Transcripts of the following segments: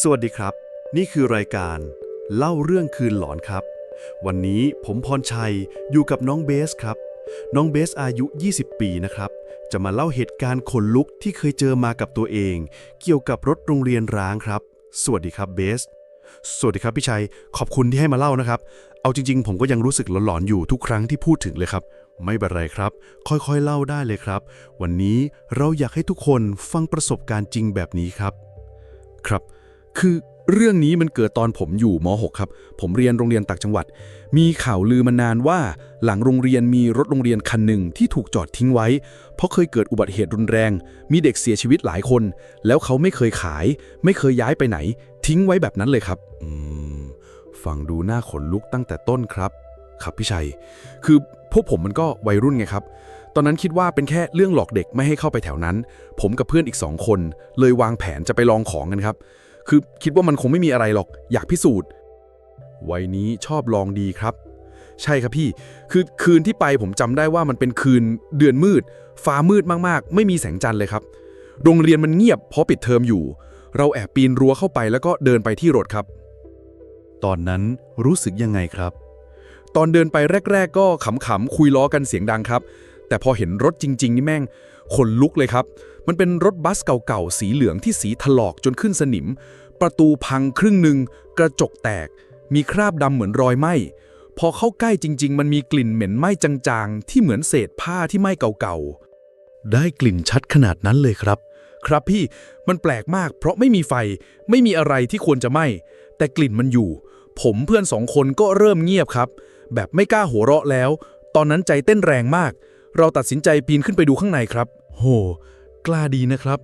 สวัสดีครับ นี่คือรายการเล่าเรื่องคืนหลอนครับ วันนี้ผมพรชัยอยู่กับน้องเบสครับ น้องเบสอายุ 20 ปีนะครับ จะมาเล่าเหตุการณ์ขนลุกที่เคยเจอมากับตัวเอง เกี่ยวกับรถโรงเรียนร้างครับ สวัสดีครับเบส สวัสดีครับพี่ชัย ขอบคุณที่ให้มาเล่านะครับ เอาจริง ๆ ผมก็ยังรู้สึกหลอนๆอยู่ทุกครั้งที่พูดถึงเลยครับ ไม่เป็นไรครับ ค่อยๆเล่าได้เลยครับ วันนี้เราอยากให้ทุกคนฟังประสบการณ์จริงแบบนี้ครับ ครับ คือเรื่องนี้มันเกิดตอนผมอยู่ม .6 ครับ ผมเรียนโรงเรียนต่างจังหวัด มีข่าวลือมานานว่าหลังโรงเรียนมีรถโรงเรียนคันหนึ่งที่ถูกจอดทิ้งไว้ เพราะเคยเกิดอุบัติเหตุรุนแรง มีเด็กเสียชีวิตหลายคน แล้วเขาไม่เคยขาย ไม่เคยย้ายไปไหน ทิ้งไว้แบบนั้นเลยครับ อืมฟังดูหน้าขนลุกตั้งแต่ต้นครับ ครับพี่ชัย คือพวกผมมันก็วัยรุ่นไงครับตอนนั้นคิดว่าเป็นแค่เรื่องหลอกเด็กไม่ให้เข้าไปแถวนั้น ผมกับเพื่อนอีกสองคน เลยวางแผนจะไปลองของกันครับ คือคิดว่ามันคงไม่มีอะไรหรอก อยากพิสูจน์ วัยนี้ชอบลองดีครับ ใช่ครับพี่ คือคืนที่ไปผมจำได้ว่ามันเป็นคืนเดือนมืด ฟ้ามืดมากๆ ไม่มีแสงจันทร์เลยครับ โรงเรียนมันเงียบเพราะปิดเทอมอยู่ เราแอบปีนรั้วเข้าไปแล้วก็เดินไปที่รถครับ ตอนนั้นรู้สึกยังไงครับ ตอนเดินไปแรก ๆ ก็ขำๆคุยล้อกันเสียงดังครับ แต่พอเห็นรถจริง ๆ นี่แม่งขนลุกเลยครับ มันเป็นรถบัสเก่าๆ สีเหลืองที่สีถลอกจนขึ้นสนิม ประตูพังครึ่งหนึ่ง กระจกแตก มีคราบดำเหมือนรอยไหม้ พอเข้าใกล้จริง ๆ มันมีกลิ่นเหม็นไหม้จางๆ ที่เหมือนเศษผ้าที่ไหม้เก่าๆ ได้กลิ่นชัดขนาดนั้นเลยครับ ครับพี่ มันแปลกมาก เพราะไม่มีไฟ ไม่มีอะไรที่ควรจะไหม้ แต่กลิ่นมันอยู่ ผมเพื่อนสองคนก็เริ่มเงียบครับ แบบไม่กล้าหัวเราะแล้ว ตอนนั้นใจเต้นแรงมาก เราตัดสินใจปีนขึ้นไปดูข้างในครับ โห กล้าดีนะครับ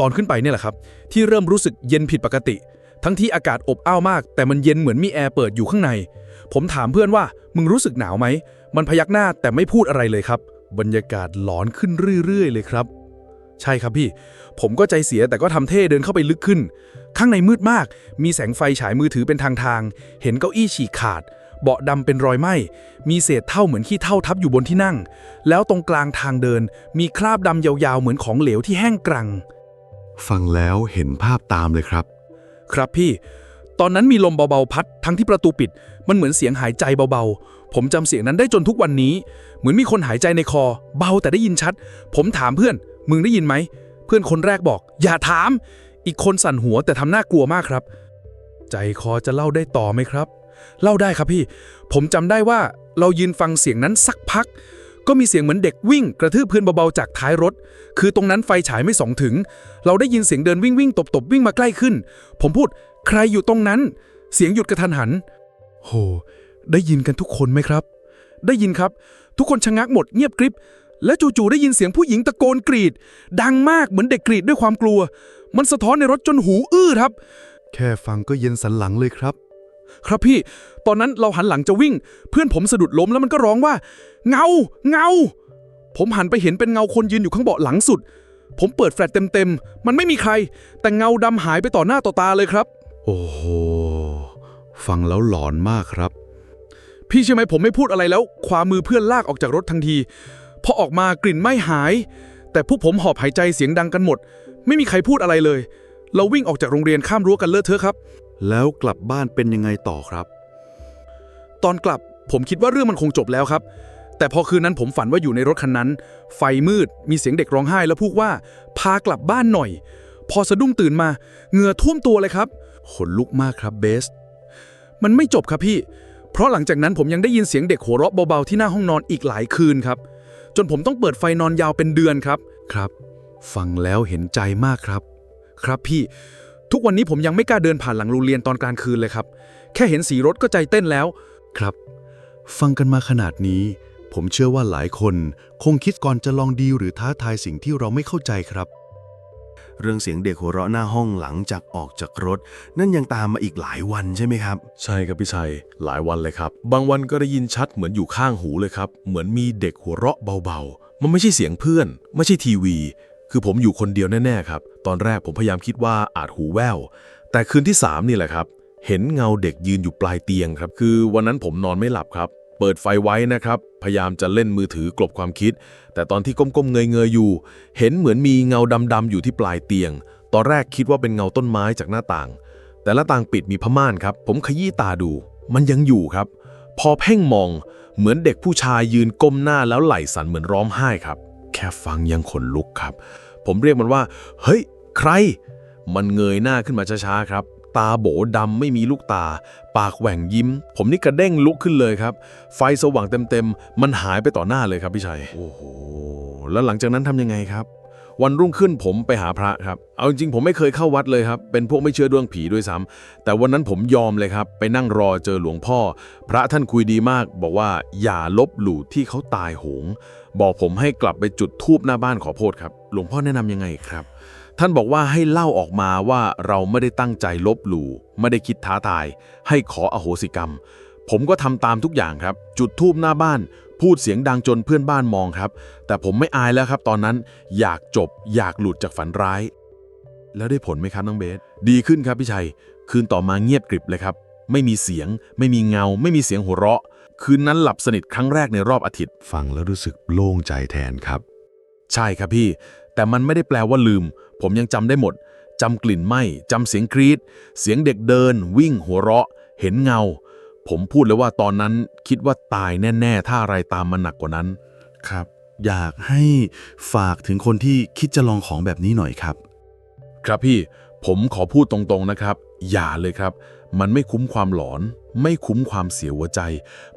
ตอนขึ้นไปเนี่ยแหละครับ ที่เริ่มรู้สึกเย็นผิดปกติ ทั้งที่อากาศอบอ้าวมาก แต่มันเย็นเหมือนมีแอร์เปิดอยู่ข้างใน ผมถามเพื่อนว่ามึงรู้สึกหนาวไหม มันพยักหน้าแต่ไม่พูดอะไรเลยครับ บรรยากาศหลอนขึ้นเรื่อยๆ เลยครับ ใช่ครับพี่ ผมก็ใจเสียแต่ก็ทำเท่เดินเข้าไปลึกขึ้น ข้างในมืดมาก มีแสงไฟฉายมือถือเป็นทางทางๆเห็นเก้าอี้ฉีกขาด เบาะดำเป็นรอยไหม้ มีเศษเท่าเหมือนขี้เท่าทับอยู่บนที่นั่ง แล้วตรงกลางทางเดิน มีคราบดำยาวๆ เหมือนของเหลวที่แห้งกรัง ฟังแล้วเห็นภาพตามเลยครับ ครับพี่ ตอนนั้นมีลมเบาๆพัด ทั้งที่ประตูปิด มันเหมือนเสียงหายใจเบาๆ ผมจำเสียงนั้นได้จนทุกวันนี้ เหมือนมีคนหายใจในคอ เบาแต่ได้ยินชัด ผมถามเพื่อน มึงได้ยินไหม เพื่อนคนแรกบอก อย่าถาม อีกคนสั่นหัวแต่ทำหน้ากลัวมากครับ ใจคอจะเล่าได้ต่อไหมครับ เล่าได้ครับพี่ ผมจำได้ว่าเรายืนฟังเสียงนั้นสักพัก ก็มีเสียงเหมือนเด็กวิ่ง กระทืบพื้นเบาๆจากท้ายรถ คือตรงนั้นไฟฉายไม่ส่องถึง เราได้ยินเสียงเดินวิ่งวิ่งตบตบๆวิ่งมาใกล้ขึ้น ผมพูด ใครอยู่ตรงนั้น เสียงหยุดกระทันหัน โห ได้ยินกันทุกคนไหมครับ ได้ยินครับ ทุกคนชะงักหมดเงียบกริบและจู่ๆได้ยินเสียงผู้หญิงตะโกนกรีด ดังมากเหมือนเด็กกรีดด้วยความกลัว มันสะท้อนในรถจนหูอื้อครับ แค่ฟังก็เย็นสันหลังเลยครับ ครับพี่ ตอนนั้นเราหันหลังจะวิ่ง เพื่อนผมสะดุดล้มแล้วมันก็ร้องว่า เงา เงา ผมหันไปเห็นเป็นเงาคนยืนอยู่ข้างเบาะหลังสุด ผมเปิดแฟลชเต็มๆ มันไม่มีใคร แต่เงาดำหายไปต่อหน้าต่อตาเลยครับ โอ้โห ฟังแล้วหลอนมากครับ พี่ใช่อไหมผมไม่พูดอะไรแล้วขวามือเพื่อนลากออกจากรถทันที พอออกมากลิ่นไม่หาย แต่พวกผมหอบหายใจเสียงดังกันหมด ไม่มีใครพูดอะไรเลย เราวิ่งออกจากโรงเรียนข้ามรั้วกันเลอะเทอะครับ แล้วกลับบ้านเป็นยังไงต่อครับ ตอนกลับผมคิดว่าเรื่องมันคงจบแล้วครับ แต่พอคืนนั้นผมฝันว่าอยู่ในรถคันนั้น ไฟมืด มีเสียงเด็กร้องไห้แล้วพูดว่า พากลับบ้านหน่อย พอสะดุ้งตื่นมา เหงื่อท่วมตัวเลยครับขนลุกมากครับเบส มันไม่จบครับพี่ เพราะหลังจากนั้นผมยังได้ยินเสียงเด็กหัวเราะเบาๆที่หน้าห้องนอนอีกหลายคืนครับ จนผมต้องเปิดไฟนอนยาวเป็นเดือนครับ ครับ ฟังแล้วเห็นใจมากครับ ครับพี่ ทุกวันนี้ผมยังไม่กล้าเดินผ่านหลังโรงเรียนตอนกลางคืนเลยครับ แค่เห็นสีรถก็ใจเต้นแล้ว ครับ ฟังกันมาขนาดนี้ ผมเชื่อว่าหลายคนคงคิดก่อนจะลองดีลหรือท้าทายสิ่งที่เราไม่เข้าใจครับ เรื่องเสียงเด็กหัวเราะหน้าห้องหลังจากออกจากรถ นั่นยังตามมาอีกหลายวันใช่ไหมครับ ใช่ครับพี่ชัย หลายวันเลยครับ บางวันก็ได้ยินชัดเหมือนอยู่ข้างหูเลยครับ เหมือนมีเด็กหัวเราะเบาๆ มันไม่ใช่เสียงเพื่อน ไม่ใช่ทีวี คือผมอยู่คนเดียวแน่ๆครับ ตอนแรกผมพยายามคิดว่าอาจหูแว่ว แต่คืนที่ 3 นี่แหละครับ เห็นเงาเด็กยืนอยู่ปลายเตียงครับ คือวันนั้นผมนอนไม่หลับครับ เปิดไฟไว้นะครับ พยายามจะเล่นมือถือกลบความคิด แต่ตอนที่ก้มๆเงยๆอยู่ เห็นเหมือนมีเงาดำๆอยู่ที่ปลายเตียง ตอนแรกคิดว่าเป็นเงาต้นไม้จากหน้าต่าง แต่ละต่างปิดมีผ้าม่านครับ ผมขยี้ตาดู มันยังอยู่ครับ พอเพ่งมอง เหมือนเด็กผู้ชายยืนก้มหน้าแล้วไหล่สั่นเหมือนร้องไห้ครับ ค่ฟังยังขนลุกครับ ผมเรียกมันว่า เฮ้ย ใคร มันเงยหน้าขึ้นมาช้าๆครับ ตาโบดำไม่มีลูกตา ปากแหว่งยิ้ม ผมนี่กระเด้งลุกขึ้นเลยครับ ไฟสว่างเต็มๆ มันหายไปต่อหน้าเลยครับพี่ชัย โอ้โห แล้วหลังจากนั้นทำยังไงครับ วันรุ่งขึ้นผมไปหาพระครับ เอาจริงๆผมไม่เคยเข้าวัดเลยครับ เป็นพวกไม่เชื่อเรื่องผีด้วยซ้ำแต่วันนั้นผมยอมเลยครับ ไปนั่งรอเจอหลวงพ่อ พระท่านคุยดีมาก บอกว่าอย่าลบหลู่ที่เขาตายโหง บอกผมให้กลับไปจุดธูปหน้าบ้านขอโทษครับ หลวงพ่อแนะนำยังไงครับ ท่านบอกว่าให้เล่าออกมาว่าเราไม่ได้ตั้งใจลบหลู่ไม่ได้คิดท้าทาย ให้ขออโหสิกรรม ผมก็ทำตามทุกอย่างครับ จุดธูปหน้าบ้าน พูดเสียงดังจนเพื่อนบ้านมองครับ แต่ผมไม่อายแล้วครับ ตอนนั้นอยากจบ อยากหลุดจากฝันร้าย แล้วได้ผลไหมครับน้องเบส ดีขึ้นครับพี่ชัย คืนต่อมาเงียบกริบเลยครับ ไม่มีเสียง ไม่มีเงา ไม่มีเสียงหัวเราะ คืนนั้นหลับสนิทครั้งแรกในรอบอาทิตย์ ฟังแล้วรู้สึกโล่งใจแทนครับ ใช่ครับพี่ แต่มันไม่ได้แปลว่าลืม ผมยังจำได้หมดจำกลิ่นไหม้จำเสียงกรีด เสียงเด็กเดิน วิ่งหัวเราะ เห็นเงา ผมพูดเลยว่าตอนนั้นคิดว่าตายแน่ ๆ ถ้าอะไรตามมาหนักกว่านั้น ครับ อยากให้ฝากถึงคนที่คิดจะลองของแบบนี้หน่อยครับ ครับพี่ผมขอพูดตรงๆนะครับ อย่าเลยครับ มันไม่คุ้มความหลอน ไม่คุ้มความเสียหัวใจ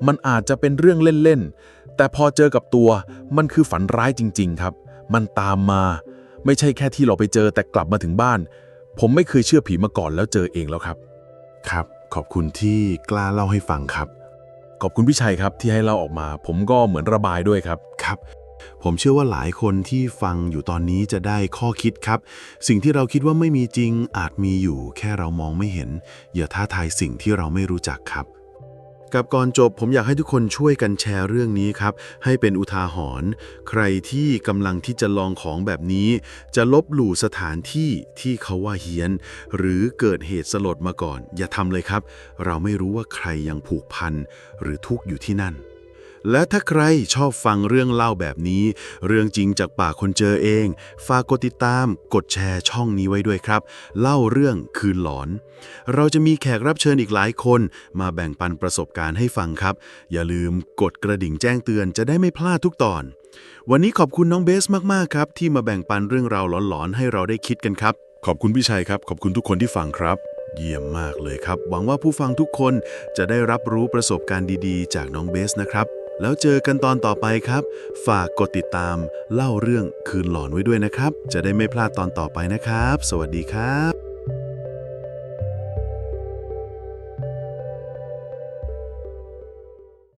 มันอาจจะเป็นเรื่องเล่นๆ แต่พอเจอกับตัว มันคือฝันร้ายจริง ๆ ครับ มันตามมา ไม่ใช่แค่ที่เราไปเจอแต่กลับมาถึงบ้าน ผมไม่เคยเชื่อผีมาก่อนแล้วเจอเองแล้วครับ ครับ ขอบคุณที่กล้าเล่าให้ฟังครับ ขอบคุณพี่ชัยครับที่ให้เล่าออกมา ผมก็เหมือนระบายด้วยครับ ครับ ผมเชื่อว่าหลายคนที่ฟังอยู่ตอนนี้จะได้ข้อคิดครับ สิ่งที่เราคิดว่าไม่มีจริงอาจมีอยู่ แค่เรามองไม่เห็น อย่าท้าทายสิ่งที่เราไม่รู้จักครับ กับก่อนจบผมอยากให้ทุกคนช่วยกันแชร์เรื่องนี้ครับ ให้เป็นอุทาหรณ์ใครที่กำลังที่จะลองของแบบนี้ จะลบหลู่สถานที่ที่เขาว่าเฮี้ยน หรือเกิดเหตุสลดมาก่อน อย่าทำเลยครับ เราไม่รู้ว่าใครยังผูกพันหรือทุกข์อยู่ที่นั่น และถ้าใครชอบฟังเรื่องเล่าแบบนี้ เรื่องจริงจากปากคนเจอเอง ฝากกดติดตาม กดแชร์ช่องนี้ไว้ด้วยครับ เล่าเรื่องคืนหลอน เราจะมีแขกรับเชิญอีกหลายคน มาแบ่งปันประสบการณ์ให้ฟังครับ อย่าลืมกดกระดิ่งแจ้งเตือนจะได้ไม่พลาดทุกตอน วันนี้ขอบคุณน้องเบสมากๆครับ ที่มาแบ่งปันเรื่องราวหลอนๆให้เราได้คิดกันครับ ขอบคุณพี่ชัยครับ ขอบคุณทุกคนที่ฟังครับ เยี่ยมมากเลยครับ หวังว่าผู้ฟังทุกคนจะได้รับรู้ประสบการณ์ดีๆ จากน้องเบสนะครับ แล้วเจอกันตอนต่อไปครับ ฝากกดติดตามเล่าเรื่องคืนหลอนไว้ด้วยนะครับ จะได้ไม่พลาดตอนต่อไปนะครับ สวัสดีครับ